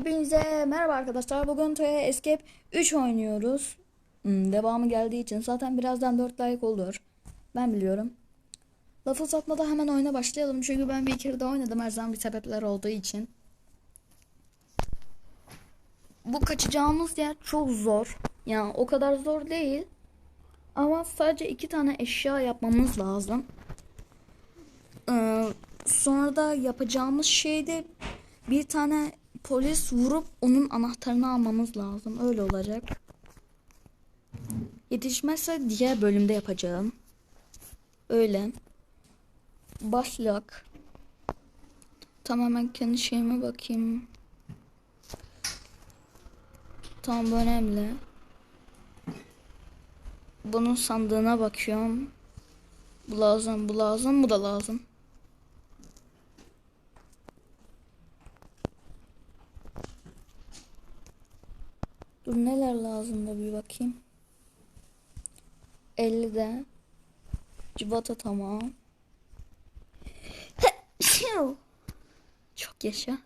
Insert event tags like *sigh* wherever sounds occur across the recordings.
Hepinize merhaba arkadaşlar. Bugün Toya Escape 3 oynuyoruz. Hmm, devamı geldiği için zaten birazdan 4 like olur. Ben biliyorum. Lafı uzatmadan hemen oyuna başlayalım. Çünkü ben bir kere daha oynadım her zaman bir sebepler olduğu için. Bu kaçacağımız yer çok zor. Yani o kadar zor değil. Ama sadece iki tane eşya yapmamız lazım. Ee, sonra da yapacağımız şey de bir tane polis vurup onun anahtarını almamız lazım. Öyle olacak. Yetişmezse diğer bölümde yapacağım. Öyle. Başlık. Tamamen kendi şeyime bakayım. Tamam önemli. Bunun sandığına bakıyorum. Bu lazım, bu lazım, bu da lazım. Dur neler lazım da bir bakayım. 50 de. Tamam. Çok yaşa.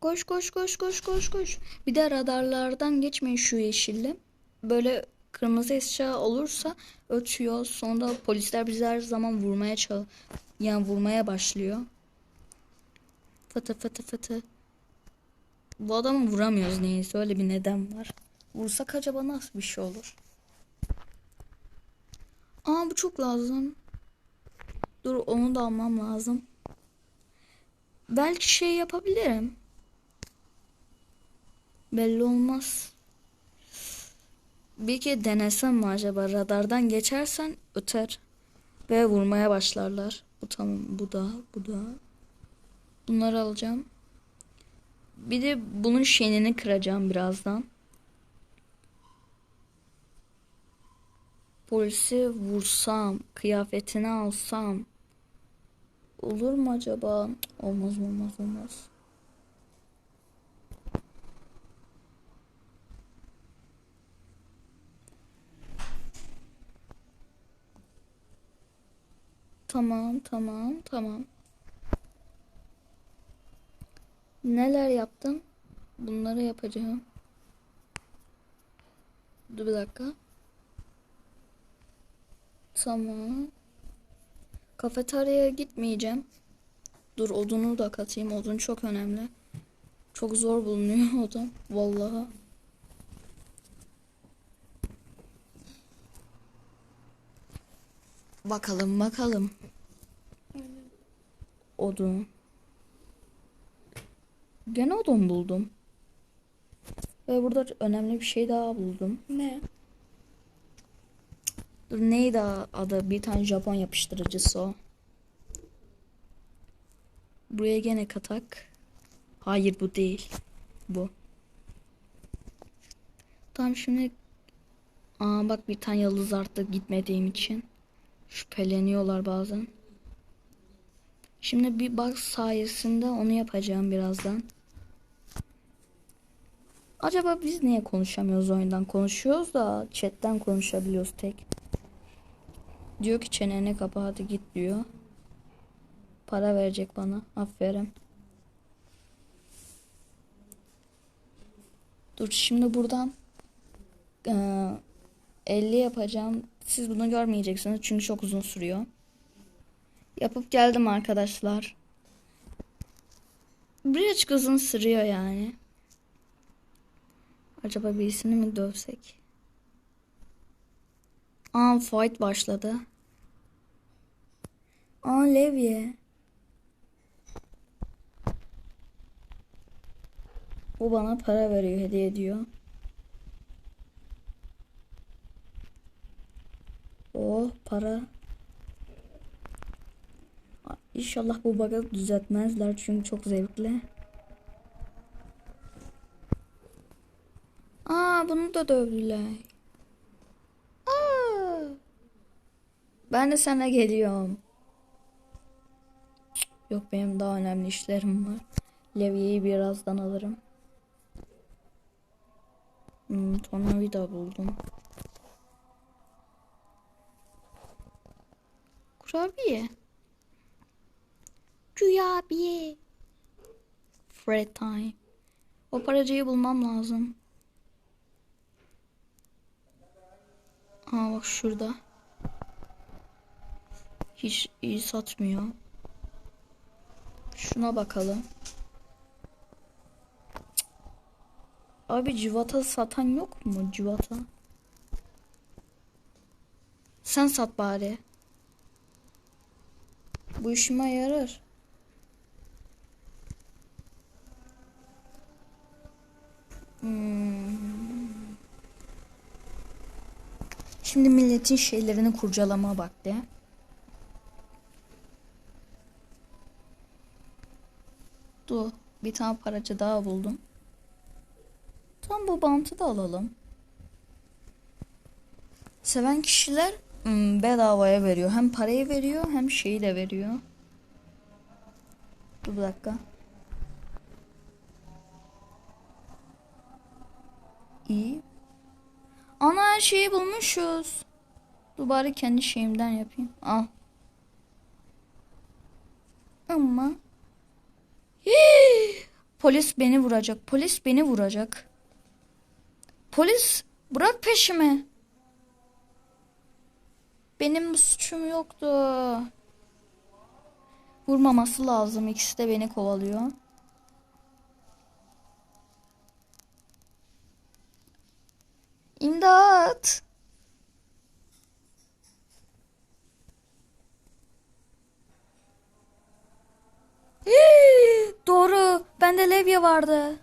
Koş koş koş koş koş koş. Bir de radarlardan geçmeyin şu yeşilli. Böyle kırmızı eşya olursa ötüyor. Sonra polisler bizi her zaman vurmaya çal yani vurmaya başlıyor. Fıtı fıtı fıtı. Bu adamı vuramıyoruz neyse öyle bir neden var. Vursak acaba nasıl bir şey olur? Aa bu çok lazım. Dur onu da almam lazım. Belki şey yapabilirim. Belli olmaz. Bir kere denesem mi acaba? Radardan geçersen öter. Ve vurmaya başlarlar. Bu tamam. Bu da. Bu da. Bunları alacağım. Bir de bunun şenini kıracağım birazdan. Polisi vursam, kıyafetini alsam olur mu acaba? Olmaz olmaz olmaz. Tamam, tamam, tamam. Neler yaptım? Bunları yapacağım. Dur bir dakika. Tamam. Kafeteryaya gitmeyeceğim. Dur odunu da katayım. Odun çok önemli. Çok zor bulunuyor *laughs* odun. Vallahi. Bakalım bakalım. Odun. Gene odun buldum. Ve burada önemli bir şey daha buldum. Ne? Dur neydi adı? Bir tane Japon yapıştırıcısı o. Buraya gene katak. Hayır bu değil. Bu. Tamam şimdi Aa bak bir tane yıldız arttı gitmediğim için. Şüpheleniyorlar bazen. Şimdi bir bug sayesinde onu yapacağım birazdan. Acaba biz niye konuşamıyoruz oyundan? Konuşuyoruz da chatten konuşabiliyoruz tek. Diyor ki çeneni kapa hadi git diyor. Para verecek bana. Aferin. Dur şimdi buradan eee, 50 yapacağım. Siz bunu görmeyeceksiniz çünkü çok uzun sürüyor. Yapıp geldim arkadaşlar. Birazcık uzun sürüyor yani. Acaba birisini mi dövsek? Aa fight başladı. Aa Levye. O bana para veriyor, hediye ediyor. Oh para. İnşallah bu bug'ı düzeltmezler çünkü çok zevkli. Aa bunu da dövdüler. Aa. Ben de sana geliyorum. Yok benim daha önemli işlerim var. Levye'yi birazdan alırım. Hmm, tornavida buldum. Kurabiye. Kurabiye. Free time. O paracıyı bulmam lazım. Aa bak şurada. Hiç iyi satmıyor. Şuna bakalım. Abi civata satan yok mu? Civata. Sen sat bari. Bu işime yarar. Hmm. Şimdi milletin şeylerini kurcalama vakti. Dur. Bir tane paracı daha buldum. Tam bu bantı da alalım. Seven kişiler hmm, bedavaya veriyor. Hem parayı veriyor hem şeyi de veriyor. Dur bir dakika. İyi. Ana her şeyi bulmuşuz. Dur bari kendi şeyimden yapayım. Al. Ama. Hii! Polis beni vuracak. Polis beni vuracak. Polis bırak peşimi. Benim bir suçum yoktu. Vurmaması lazım. İkisi de beni kovalıyor. İmdat. Hii! Doğru. Bende levye vardı.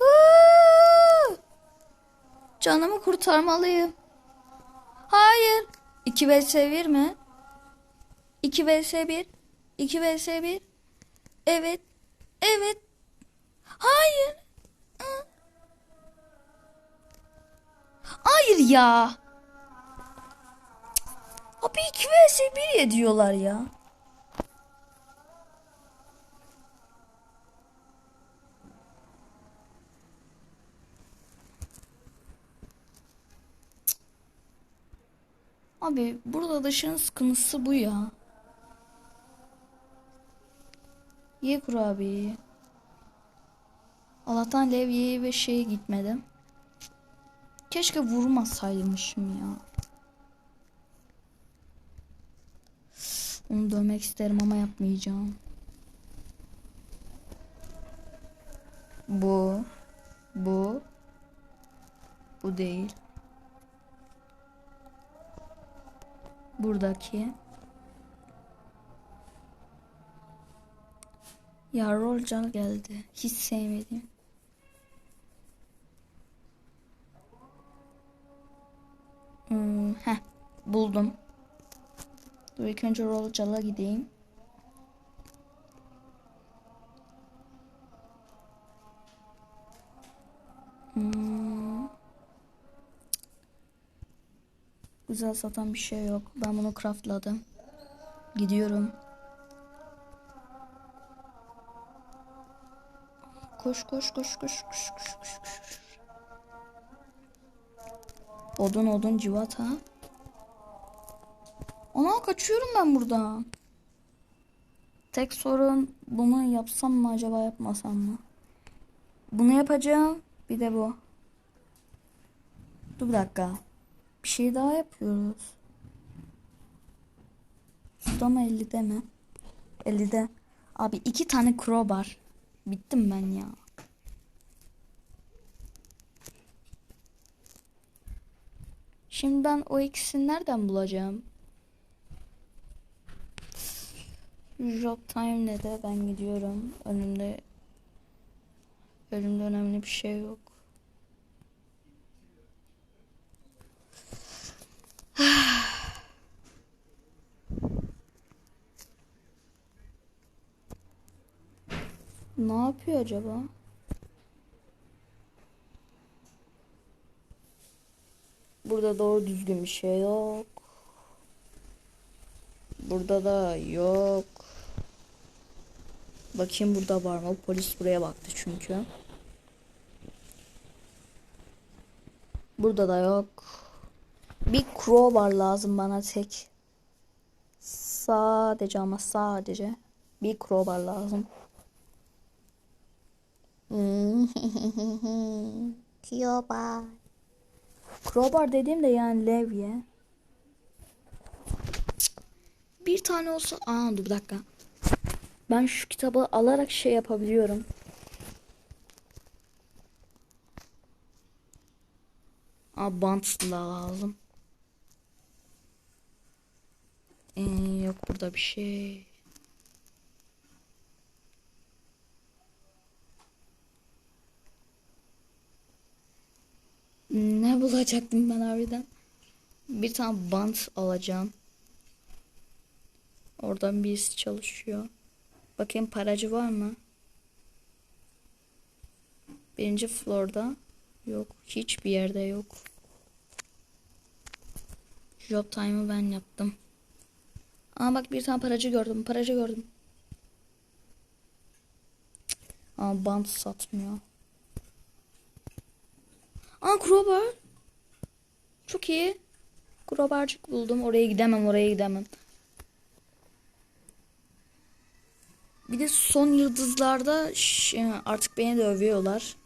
Aa! Canımı kurtarmalıyım. Hayır. 2 vs 1 mi? 2 vs 1. 2 vs 1. Evet. Evet. Hayır. Hı. Hayır ya. Abi 2 vs 1 ediyorlar ya. Abi burada dışarı sıkıntısı bu ya. Ye kurabiyeyi. Allah'tan levyeye ve şeye gitmedim. Keşke vurmasaymışım ya. Onu dövmek isterim ama yapmayacağım. Bu. Bu. Bu değil. Buradaki. Ya Rolcal geldi. Hiç sevmedim. Buldum. Dur ilk önce Rolcal'a gideyim. Hmm. Güzel satan bir şey yok. Ben bunu craftladım. Gidiyorum. Koş koş koş koş koş koş koş koş. Odun odun civata. Ana kaçıyorum ben buradan. Tek sorun bunu yapsam mı acaba yapmasam mı? Bunu yapacağım. Bir de bu. Dur bir dakika. Bir şey daha yapıyoruz. Suda mı 50'de mi? 50'de. Abi iki tane crowbar. Bittim ben ya. Şimdi ben o ikisini nereden bulacağım? Job time ne de ben gidiyorum. Önümde önümde önemli bir şey yok. *sighs* Ne yapıyor acaba? Burada doğru düzgün bir şey yok. Burada da yok. Bakayım burada var mı? Polis buraya baktı çünkü. Burada da yok. Bir crowbar lazım bana tek. Sadece ama sadece bir crowbar lazım. *laughs* Crowbar. Crowbar dediğim de yani levye. Bir tane olsa... Aa dur bir dakika. Ben şu kitabı alarak şey yapabiliyorum. Aa bant lazım. Ee, yok burada bir şey. Ne bulacaktım ben harbiden? Bir tane bant alacağım. Oradan birisi çalışıyor. Bakayım paracı var mı? Birinci floorda yok. Hiçbir yerde yok. Job time'ı ben yaptım. Aa bak bir tane paracı gördüm. Paracı gördüm. Aa bant satmıyor. Aa crowbar. Çok iyi. Crowbarcık buldum. Oraya gidemem, oraya gidemem. Bir de son yıldızlarda ş- artık beni de övüyorlar.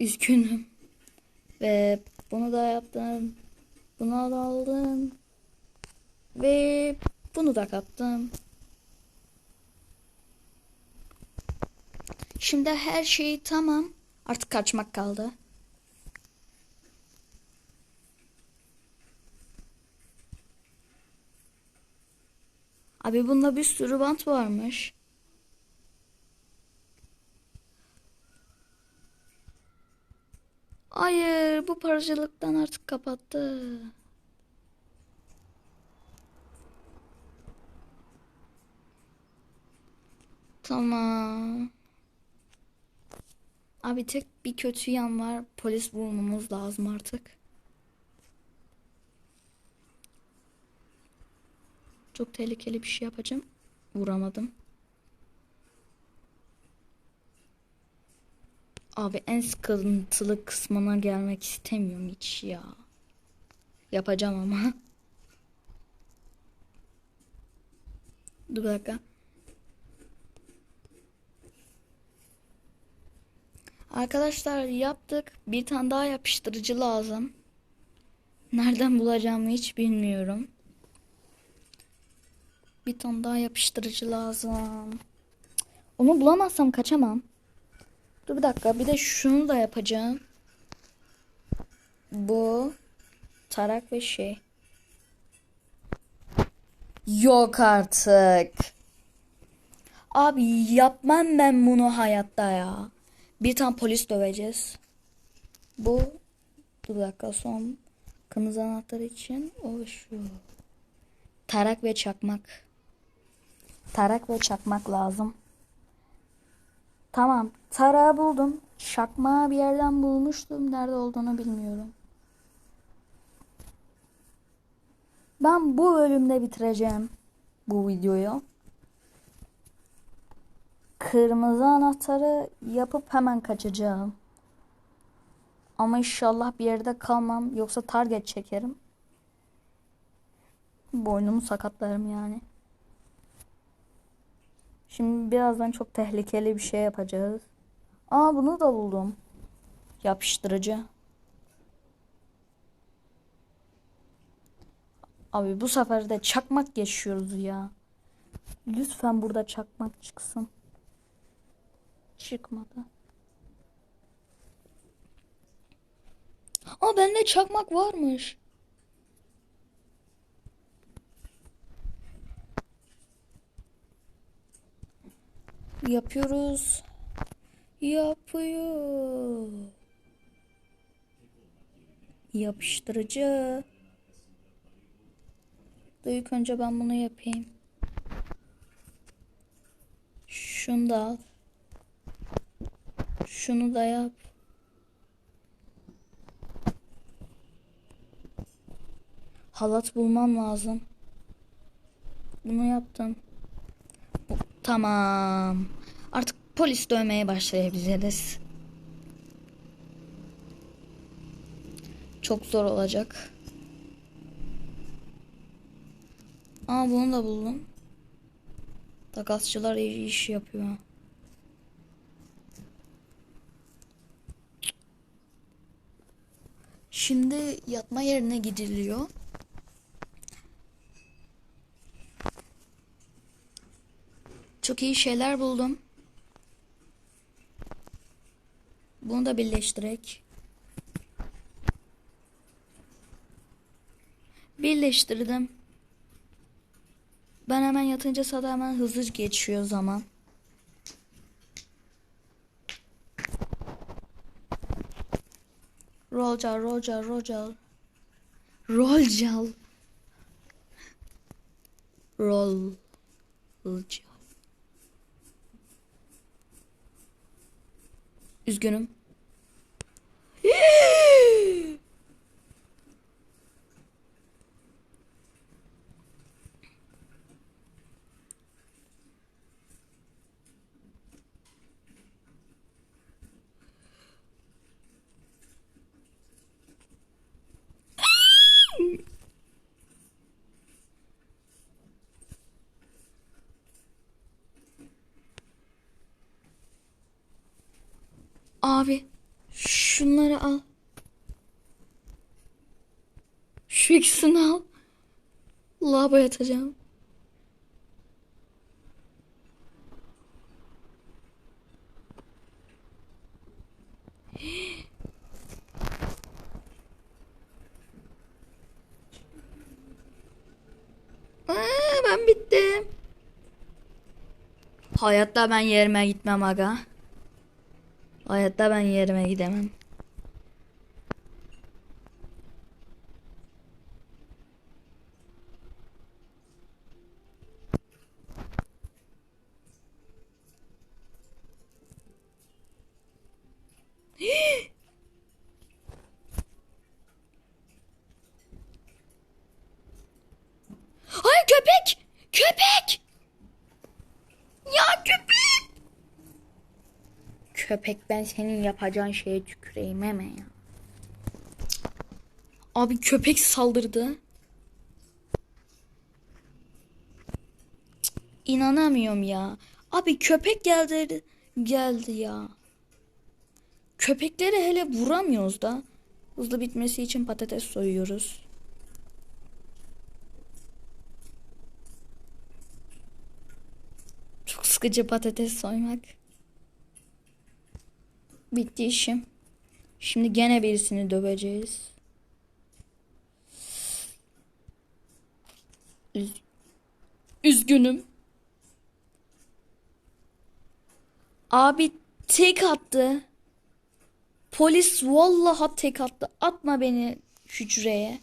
Üzgünüm. Ve bunu da yaptım. Bunu da aldım. Ve bunu da kattım. Şimdi her şey tamam. Artık kaçmak kaldı. Abi bunda bir sürü bant varmış. Hayır, bu paracılıktan artık kapattı. Tamam. Abi tek bir kötü yan var. Polis bulmamız lazım artık. Çok tehlikeli bir şey yapacağım. Vuramadım. Abi en sıkıntılı kısmına gelmek istemiyorum hiç ya. Yapacağım ama. Dur bir dakika. Arkadaşlar yaptık. Bir tane daha yapıştırıcı lazım. Nereden bulacağımı hiç bilmiyorum. Bir tane daha yapıştırıcı lazım. Onu bulamazsam kaçamam. Dur bir dakika. Bir de şunu da yapacağım. Bu tarak ve şey. Yok artık. Abi yapmam ben bunu hayatta ya. Bir tane polis döveceğiz. Bu dur bir dakika son kırmızı anahtar için o şu. Tarak ve çakmak. Tarak ve çakmak lazım. Tamam. Tarağı buldum. Çakmağı bir yerden bulmuştum. Nerede olduğunu bilmiyorum. Ben bu bölümde bitireceğim bu videoyu. Kırmızı anahtarı yapıp hemen kaçacağım. Ama inşallah bir yerde kalmam. Yoksa target çekerim. Boynumu sakatlarım yani. Şimdi birazdan çok tehlikeli bir şey yapacağız. Aa bunu da buldum. Yapıştırıcı. Abi bu sefer de çakmak geçiyoruz ya. Lütfen burada çakmak çıksın. Çıkmadı. Aa bende çakmak varmış. Yapıyoruz. Yapıyor. Yapıştırıcı. İlk önce ben bunu yapayım. Şunu da al. Şunu da yap. Halat bulmam lazım. Bunu yaptım. Tamam. Artık polis dövmeye başlayabiliriz. Çok zor olacak. Aa bunu da buldum. Takasçılar iyi iş yapıyor. Şimdi yatma yerine gidiliyor. Çok iyi şeyler buldum. Bunu da birleştirek. Birleştirdim. Ben hemen yatınca sada hemen hızlı geçiyor zaman. Rolcal, rolcal, rolcal. Rolcal. Rol. Üzgünüm. *laughs* Abi şunları al. Şu ikisini al. Lava yatacağım. *gasps* Aa, ben bittim. Hayatta ben yerime gitmem aga. Hayatta ben yerime gidemem. Ay köpek! Köpek! Ya köpek! Köpek ben senin yapacağın şeye tüküreyim hemen ya. Abi köpek saldırdı. İnanamıyorum ya. Abi köpek geldi geldi ya. Köpekleri hele vuramıyoruz da. Hızlı bitmesi için patates soyuyoruz. Çok sıkıcı patates soymak. Bitti işim. Şimdi gene birisini döveceğiz. Üz- Üzgünüm. Abi tek attı. Polis vallahi tek attı. Atma beni hücreye.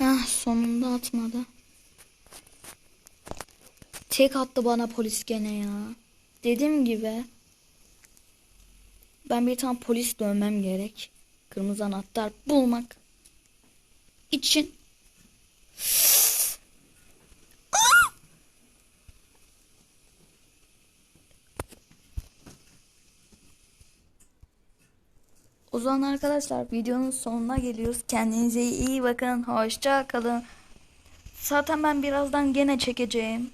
Ah sonunda atmadı. Tek attı bana polis gene ya. Dediğim gibi ben bir tane polis dövmem gerek. Kırmızı anahtar bulmak için. O zaman arkadaşlar videonun sonuna geliyoruz. Kendinize iyi bakın. Hoşça kalın. Zaten ben birazdan gene çekeceğim.